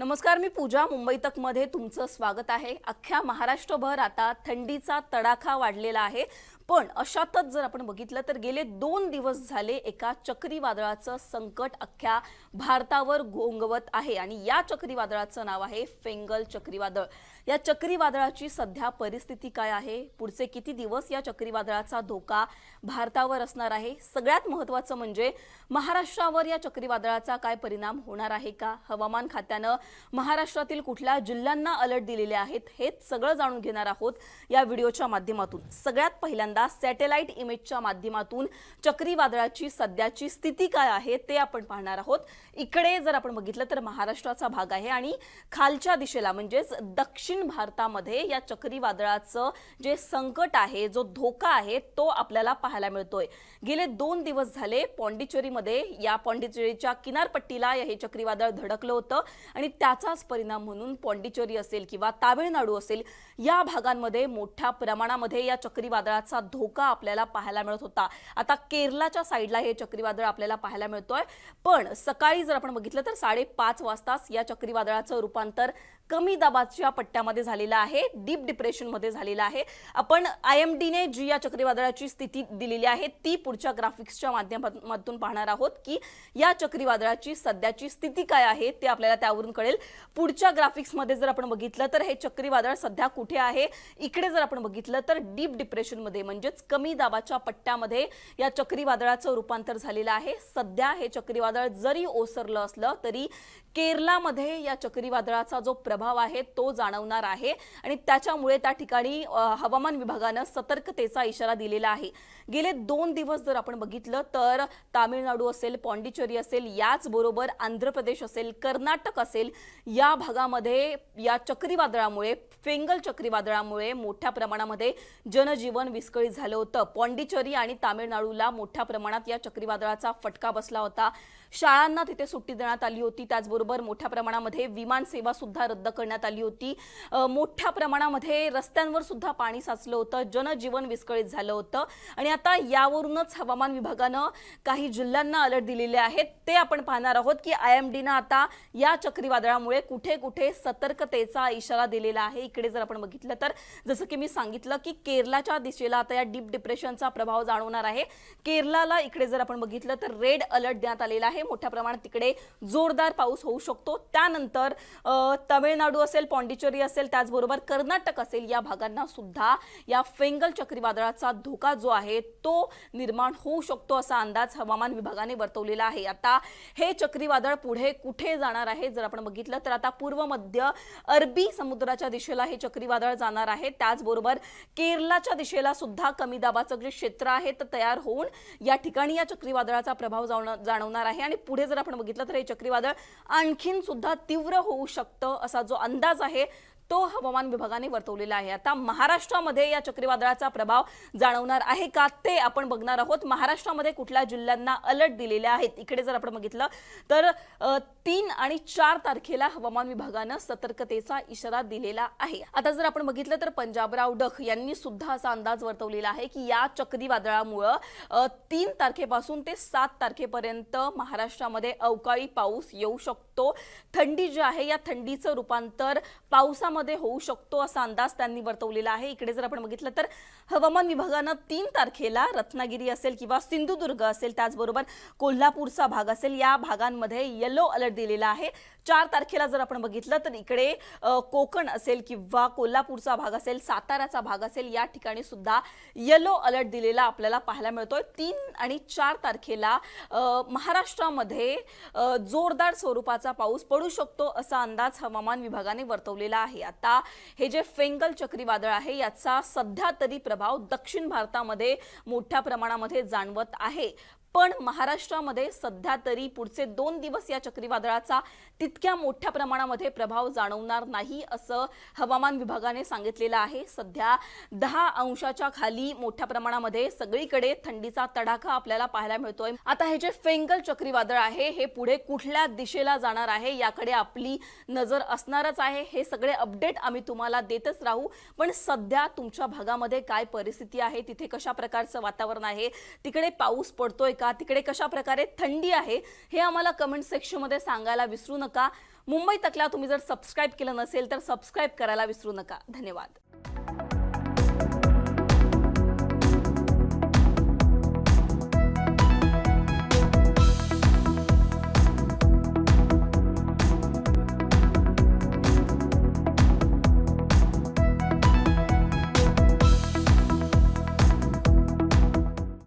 नमस्कार मी पूजा. मुंबई तकमध्ये तुमचं स्वागत आहे. अख्ख्या महाराष्ट्रभर आता थंडीचा तडाखा वाढलेला आहे. पण अशातच जर आपण बघितलं तर गेले दोन दिवस झाले एका चक्रीवादळाचं संकट अख्ख्या भारतावर घोंगवत आहे आणि या चक्रीवादळाचं नाव आहे फेंगल चक्रीवादळ. या चक्रीवादळाची सध्या परिस्थिती काय आहे? पुढचे किती दिवस या चक्रीवादळाचा धोका भारतावर असणार आहे? सगळ्यात महत्त्वाचं म्हणजे महाराष्ट्रावर या चक्रीवादळाचा काय परिणाम होणार आहे का? हवामान खात्यानं महाराष्ट्रातील कुठल्या जिल्ह्यांना अलर्ट दिलेले आहेत? हेच सगळं जाणून घेणार आहोत या व्हिडिओच्या माध्यमातून. सगळ्यात पहिल्यांदा सॅटेलाइट इमेजच्या माध्यमातून चक्रीवादळाची सध्याची स्थिती काय आहे ते आपण पाहणार आहोत. इकडे जर आपण बघितलं तर महाराष्ट्राचा भाग आहे आणि खालच्या दिशेला म्हणजेच दक्षिण भारतामध्ये या चक्रीवादळाचं जे संकट आहे जो धोका आहे तो आपल्याला पाहायला मिळतोय. गेले दोन दिवस झाले पॉंडिचेरीमध्ये या पॉंडिचेरीच्या किनारपट्टीला हे चक्रीवादळ धडकलं होतं आणि त्याचाच परिणाम म्हणून पॉंडिचेरी असेल किंवा तामिळनाडू असेल या भागांमध्ये मोठ्या प्रमाणामध्ये या चक्रीवादळाचा धोका आपल्याला पाहायला मिळत होता. आता केरलाच्या साईडला हे चक्रीवादळ आपल्याला पाहायला मिळतोय. पण सकाळी जर आपण बघितलं तर साडेपाच वाजताच या चक्रीवादळाचं रूपांतर कमी दाबाच्या पट्ट्यामध्ये झालेला आहे डीप डिप्रेशनमध्ये झालेला आहे. आपण आय एम डीने जी या चक्रीवादळाची स्थिती दिलेली आहे. ती पुढच्या ग्राफिक्सच्या माध्यमातून पाहणार आहोत की या चक्रीवादळाची सध्याची स्थिती काय आहे ते आपल्याला त्यावरून कळेल. पुढच्या ग्राफिक्समध्ये जर आपण बघितलं तर हे चक्रीवादळ सध्या कुठे आहे? इकडे जर आपण बघितलं तर डीप डिप्रेशनमध्ये म्हणजेच कमी दाबाच्या पट्ट्यामध्ये या चक्रीवादळाचं रूपांतर झालेलं आहे. सध्या हे चक्रीवादळ जरी ओसरलं असलं तरी केरलामध्ये या चक्रीवादळाचा जो प्रभाव आहे तो जाणवणार आहे. आणि त्याच्यामुळे त्या ठिकाणी हवामान विभागानं सतर्कतेचा इशारा दिलेला आहे. गेले दोन दिवस जर आपण बघितलं तर तामिळनाडू असेल पॉंडिचेरी असेल याचबरोबर आंध्र प्रदेश असेल कर्नाटक असेल या भागामध्ये या चक्रीवादळामुळे फेंगल चक्रीवादळामुळे मोठ्या प्रमाणामध्ये जनजीवन विस्कळीत झालं होतं. पॉंडिचेरी आणि तामिळनाडूला मोठ्या प्रमाणात या चक्रीवादळाचा फटका बसला होता. शाळांना तिथे सुट्टी देण्यात आली होती. त्याचबरोबर मोठ्या प्रमाणामध्ये विमान सेवा सुद्धा रद्द करण्यात आली होती. मोठ्या प्रमाणामध्ये रस्त्यांवर सुद्धा पाणी साचलं होतं. जनजीवन विस्कळीत झालं होतं. आणि आता यावरूनच हवामान विभागानं काही जिल्ह्यांना अलर्ट दिलेले आहेत. ते आपण पाहणार आहोत की आय एम डीनं आता या चक्रीवादळामुळे कुठे कुठे सतर्कतेचा इशारा दिलेला आहे. इकडे जर आपण बघितलं तर जसं की मी सांगितलं की केरलाच्या दिशेला आता या डीप डिप्रेशनचा प्रभाव जाणवणार आहे. केरलाला इकडे जर आपण बघितलं तर रेड अलर्ट देण्यात आलेला आहे. मोठ्या प्रमाणात तिकडे जोरदार पाऊस होऊ शकतो. त्यानंतर तमिळ तामिळनाडू असेल पॉंडिचेरी असेल त्याचबरोबर कर्नाटक असेल या भागांना सुद्धा या फेंगल चक्रीवादळाचा धोका जो आहे तो निर्माण होऊ शकतो असा अंदाज हवामान विभागाने वर्तवलेला आहे. आता हे चक्रीवादळ पुढे कुठे जाणार आहे जर आपण बघितलं तर आता पूर्व मध्य अरबी समुद्राच्या दिशेला हे चक्रीवादळ जाणार आहे. त्याचबरोबर केरलाच्या दिशेला सुद्धा कमी दाबाचं जे क्षेत्र आहे ते तयार होऊन या ठिकाणी या चक्रीवादळाचा प्रभाव जाणवणार आहे. आणि पुढे जर आपण बघितलं तर हे चक्रीवादळ आणखीन सुद्धा तीव्र होऊ शकतं असा जो अंदाज आहे तो हवामान विभागाने वर्तवलेला आहे. आता महाराष्ट्रामध्ये या चक्रीवादळाचा प्रभाव जाणवणार आहे का ते आपण बघणार आहोत. महाराष्ट्रामध्ये कुठल्या जिल्ह्यांना अलर्ट दिलेले आहेत? इकडे जर आपण बघितलं तर तीन आणि चार तारखेला हवामान विभागानं सतर्कतेचा इशारा दिलेला आहे. आता जर आपण बघितलं तर पंजाबराव डख यांनी सुद्धा असा अंदाज वर्तवलेला आहे की या चक्रीवादळामुळं तीन तारखेपासून ते सात तारखेपर्यंत महाराष्ट्रामध्ये अवकाळी पाऊस येऊ शकतो. थंडी जी आहे या थंडीचं रूपांतर पावसामध्ये होऊ शकतो असा अंदाज त्यांनी वर्तवलेला आहे. इकडे जर आपण बघितलं तर हवामान विभागानं तीन तारखेला रत्नागिरी असेल किंवा सिंधुदुर्ग असेल त्याचबरोबर कोल्हापूरचा भाग असेल या भागांमध्ये येलो अलर्ट दिलेला आहे. चार तारखेला जर आपण बघितलं तर इकडे कोकण असेल किंवा कोल्हापूरचा भाग असेल साताऱ्याचा भाग असेल या ठिकाणी सुद्धा येलो अलर्ट दिलेला आपल्याला पाहायला मिळतोय. तीन आणि चार तारखेला महाराष्ट्रामध्ये जोरदार स्वरूपाचा पाऊस पडू शकतो असा अंदाज हवामान विभागाने वर्तवलेला आहे. आता. हे जे फेंगल चक्रीवादळ आहे याचा सध्या तरी प्रभाव दक्षिण भारतामध्ये मोठ्या प्रमाणामध्ये जाणवत आहे. पण महाराष्ट्रामध्ये सध्या तरी पुढचे दोन दिवस या चक्रीवादळाचा तितक्या मोठ्या प्रमाणामध्ये प्रभाव जाणवणार नाही असं हवामान विभागाने सांगितलेलं आहे. सध्या दहा अंशाच्या खाली मोठ्या प्रमाणामध्ये सगळीकडे थंडीचा तडाखा आपल्याला पाहायला मिळतोय. आता हे जे फेंगल चक्रीवादळ आहे हे पुढे कुठल्या दिशेला जाणार आहे याकडे आपली नजर असणारच आहे. हे सगळे अपडेट अपडेट आम्ही तुम्हाला देतच राहू. पण सध्या तुमच्या भागामध्ये काय परिस्थिती आहे? तिथे कशा प्रकारचं वातावरण आहे? तिकडे पाऊस पडतोय का? का तिकडे कशा प्रकारे थंडी आहे? हे आम्हाला कमेंट सेक्शनमध्ये सांगायला विसरू नका. मुंबई तकला तुम्ही जर सबस्क्राईब केलं नसेल तर सबस्क्राईब करायला विसरू नका. धन्यवाद.